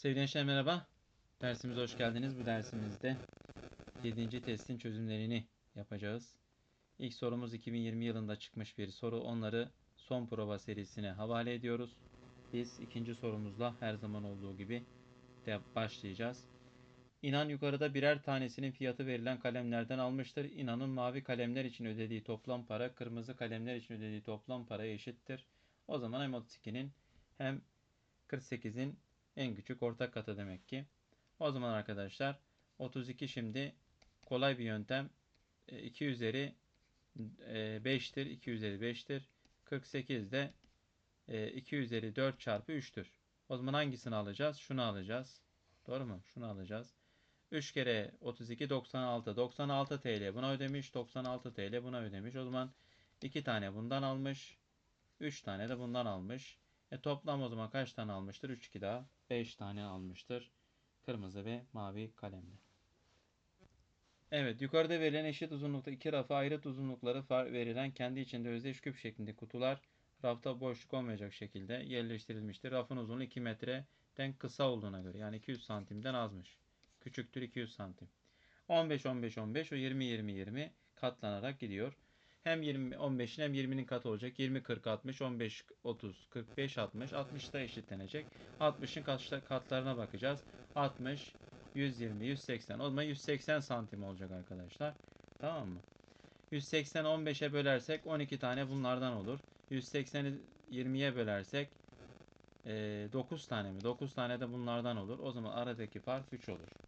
Sevgili gençler merhaba. Dersimize hoş geldiniz. Bu dersimizde 7. testin çözümlerini yapacağız. İlk sorumuz 2020 yılında çıkmış bir soru. Onları son prova serisine havale ediyoruz. Biz ikinci sorumuzla her zaman olduğu gibi de başlayacağız. İnan yukarıda birer tanesinin fiyatı verilen kalemlerden almıştır. İnanın mavi kalemler için ödediği toplam para kırmızı kalemler için ödediği toplam paraya eşittir. O zaman hem 32'nin hem 48'in en küçük ortak katı demek ki. O zaman arkadaşlar 32 şimdi kolay bir yöntem. E, 2 üzeri e, 5'tir. 2 üzeri 5'tir. 48 de e, 2 üzeri 4 çarpı 3'tür. O zaman hangisini alacağız? Şunu alacağız. Doğru mu? Şunu alacağız. 3 kere 32 96. 96 TL buna ödemiş. 96 TL buna ödemiş. O zaman 2 tane bundan almış. 3 tane de bundan almış. E toplam o zaman kaç tane almıştır? 3 2 daha 5 tane almıştır. Kırmızı ve mavi kalemle. Evet yukarıda verilen eşit uzunlukta iki rafa ayrıt uzunlukları verilen kendi içinde özdeş küp şeklinde kutular rafta boşluk olmayacak şekilde yerleştirilmiştir. Rafın uzunluğu 2 metreden kısa olduğuna göre yani 200 santimden azmış. Küçüktür 200 santim. 15 15 15 o 20 20 20 katlanarak gidiyor. Hem 20 15'in hem 20'nin katı olacak. 20 40 60 15 30 45 60 60 da eşitlenecek. 60'ın kat- katlarına bakacağız. 60 120 180 o zaman 180 santim olacak arkadaşlar. Tamam mı? 180 15'e bölersek 12 tane bunlardan olur. 180'i 20'ye bölersek eee 9 tane mi? 9 tane de bunlardan olur. O zaman aradaki fark 3 olur.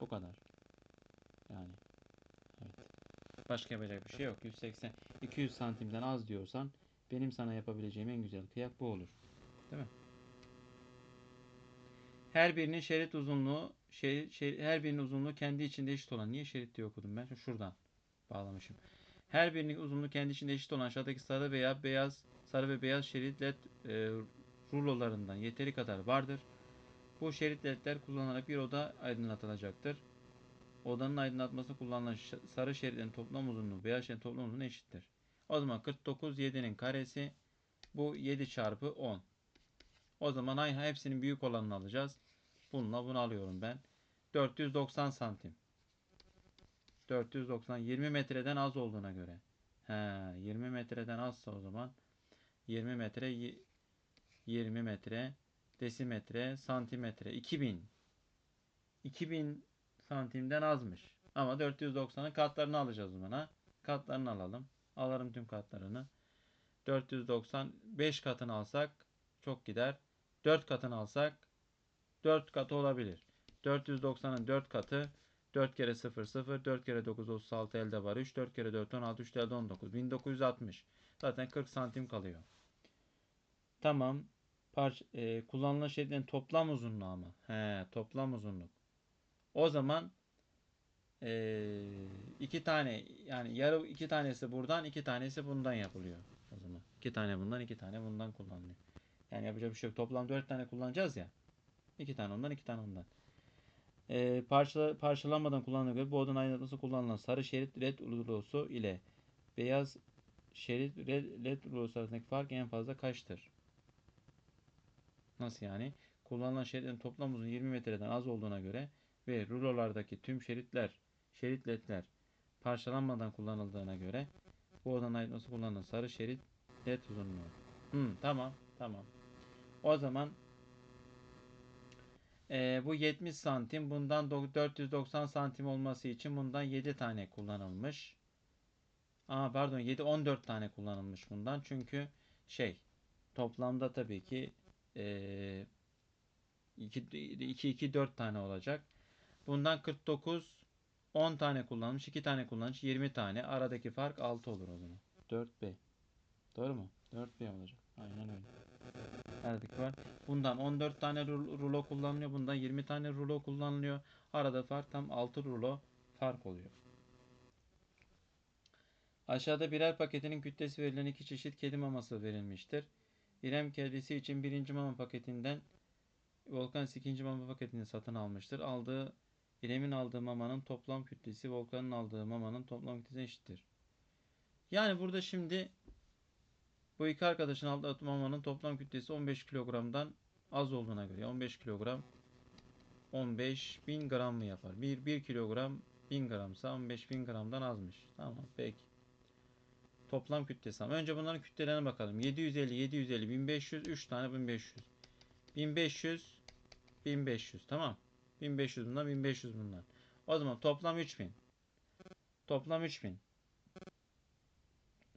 Bu kadar. Yani. Başka yapacak bir şey yok. 180 200 santimden az diyorsan benim sana yapabileceğim en güzel kıyak bu olur. Değil mi? Her birinin şerit uzunluğu şerit, şerit- her birinin uzunluğu kendi içinde eşit olan. Niye şerit diye okudum ben? Şuradan bağlamışım. Her birinin uzunluğu kendi içinde eşit olan aşağıdaki sarı veya beyaz sarı ve beyaz şerit led e, rulolarından yeteri kadar vardır. Bu şerit ledler kullanılarak bir oda aydınlatılacaktır. Odanın aydınlatması kullanılan sarı şeritlerin toplam uzunluğu beyaz şeritlerin toplam uzunluğu eşittir. O zaman 49 7'nin karesi bu 7 çarpı 10. O zaman ay hepsinin büyük olanını alacağız. Bununla bunu alıyorum ben. 490 santim. 490 20 metreden az olduğuna göre. He, 20 metreden azsa o zaman 20 metre y- 20 metre desimetre santimetre 2000 2000 santimden azmış. Ama 490'ın katlarını alacağız ha. Katlarını alalım. Alırım tüm katlarını. 490 5 katını alsak çok gider. 4 katını alsak 4 katı olabilir. 490'ın 4 katı 4 kere 0 0 4 kere 9 36 elde var 3 4 kere 4 16 3 elde 19 1960 zaten 40 santim kalıyor. Tamam. Parç, e, kullanılan şeritlerin toplam uzunluğu ama. He, toplam uzunluk. O zaman e, iki tane yani yarı iki tanesi buradan iki tanesi bundan yapılıyor. O zaman iki tane bundan iki tane bundan kullanılıyor. Yani yapacak bir şey yok. Toplam dört tane kullanacağız ya. İki tane ondan iki tane ondan. E, parça, parçalanmadan kullanılan göre bu odanın aydınlatması kullanılan sarı şerit led rulosu ile beyaz şerit led, led rulosu arasındaki fark en fazla kaçtır? Nasıl yani? Kullanılan şeritlerin toplam uzunluğu 20 metreden az olduğuna göre ve rulolardaki tüm şeritler, şerit ledler parçalanmadan kullanıldığına göre bu odanın aydınlatması kullanılan sarı şerit led uzunluğu. Hmm, tamam, tamam. O zaman eee, bu 70 santim. Bundan do- 490 santim olması için bundan 7 tane kullanılmış. Aa pardon 7 14 tane kullanılmış bundan. Çünkü şey toplamda tabii ki eee 2 2 2 4 tane olacak. Bundan 49 10 tane kullanmış, 2 tane kullanmış, 20 tane. Aradaki fark 6 olur o zaman. 4B. Doğru mu? 4B olacak. Aynen öyle. Aradaki fark. Bundan 14 tane ru- rulo kullanılıyor. Bundan 20 tane rulo kullanılıyor. Arada fark tam 6 rulo fark oluyor. Aşağıda birer paketinin kütlesi verilen iki çeşit kedi maması verilmiştir. İrem kedisi için birinci mama paketinden Volkan ikinci mama paketini satın almıştır. Aldığı İrem'in aldığı mamanın toplam kütlesi Volkan'ın aldığı mamanın toplam kütlesine eşittir. Yani burada şimdi bu iki arkadaşın aldığı mamanın toplam kütlesi 15 kilogramdan az olduğuna göre 15 kilogram 15 bin gram mı yapar? 1, 1 kilogram 1000 gramsa 15 bin gramdan azmış. Tamam peki. Toplam kütlesi. ama Önce bunların kütlelerine bakalım. 750, 750, 1500, 3 tane 1500. 1500, 1500. Tamam. 1500 bundan, 1500 bundan. O zaman toplam 3000. Toplam 3000.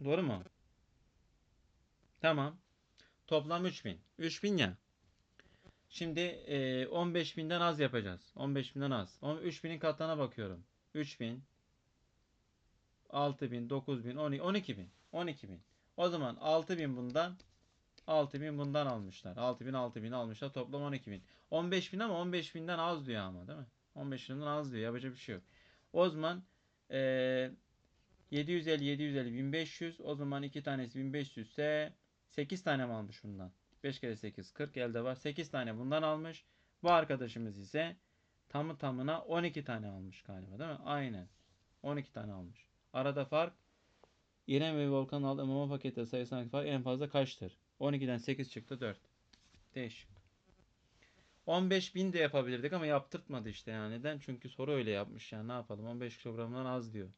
Doğru mu? Tamam. Toplam 3000. 3000 ya. Şimdi e, 15.000'den az yapacağız. 15.000'den az. On- 3000'in katlarına bakıyorum. 3000 6000, 9000, 12 12000. 12000. O zaman 6000 bundan 6000 bundan almışlar. 6000 6000 almışlar. Toplam 12000. 15000 ama 15000'den az diyor ama değil mi? 15000'den az diyor. Yapacak bir şey yok. O zaman e, 750 750 1500. O zaman iki tanesi 1500 ise 8 tane mi almış bundan? 5 kere 8 40 elde var. 8 tane bundan almış. Bu arkadaşımız ise tamı tamına 12 tane almış galiba değil mi? Aynen. 12 tane almış. Arada fark İrem ve Volkan aldığı mama paketi sayısındaki fark en fazla kaçtır? 12'den 8 çıktı 4. Değişik. 15 bin de yapabilirdik ama yaptırtmadı işte yani. Neden? Çünkü soru öyle yapmış yani ne yapalım 15 kilogramdan az diyor.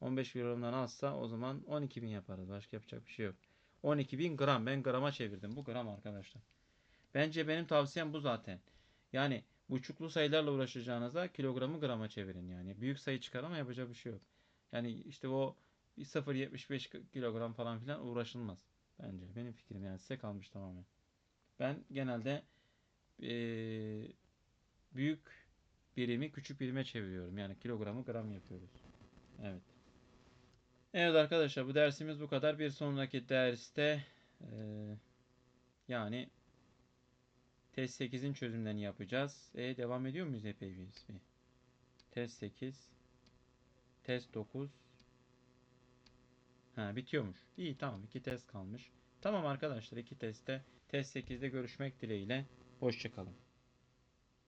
15 kilogramdan azsa o zaman 12 bin yaparız. Başka yapacak bir şey yok. 12 bin gram. Ben grama çevirdim. Bu gram arkadaşlar. Bence benim tavsiyem bu zaten. Yani buçuklu sayılarla uğraşacağınıza kilogramı grama çevirin yani. Büyük sayı çıkar ama yapacak bir şey yok. Yani işte o 0.75 kilogram falan filan uğraşılmaz. Bence. Benim fikrim yani size kalmış tamamen. Ben genelde eee, büyük birimi küçük birime çeviriyorum. Yani kilogramı gram yapıyoruz. Evet. Evet arkadaşlar bu dersimiz bu kadar. Bir sonraki derste eee, yani test 8'in çözümlerini yapacağız. E, devam ediyor muyuz epey? Bir. Test 8 test 9 Ha bitiyormuş. İyi tamam iki test kalmış. Tamam arkadaşlar iki testte test 8'de görüşmek dileğiyle. Hoşçakalın.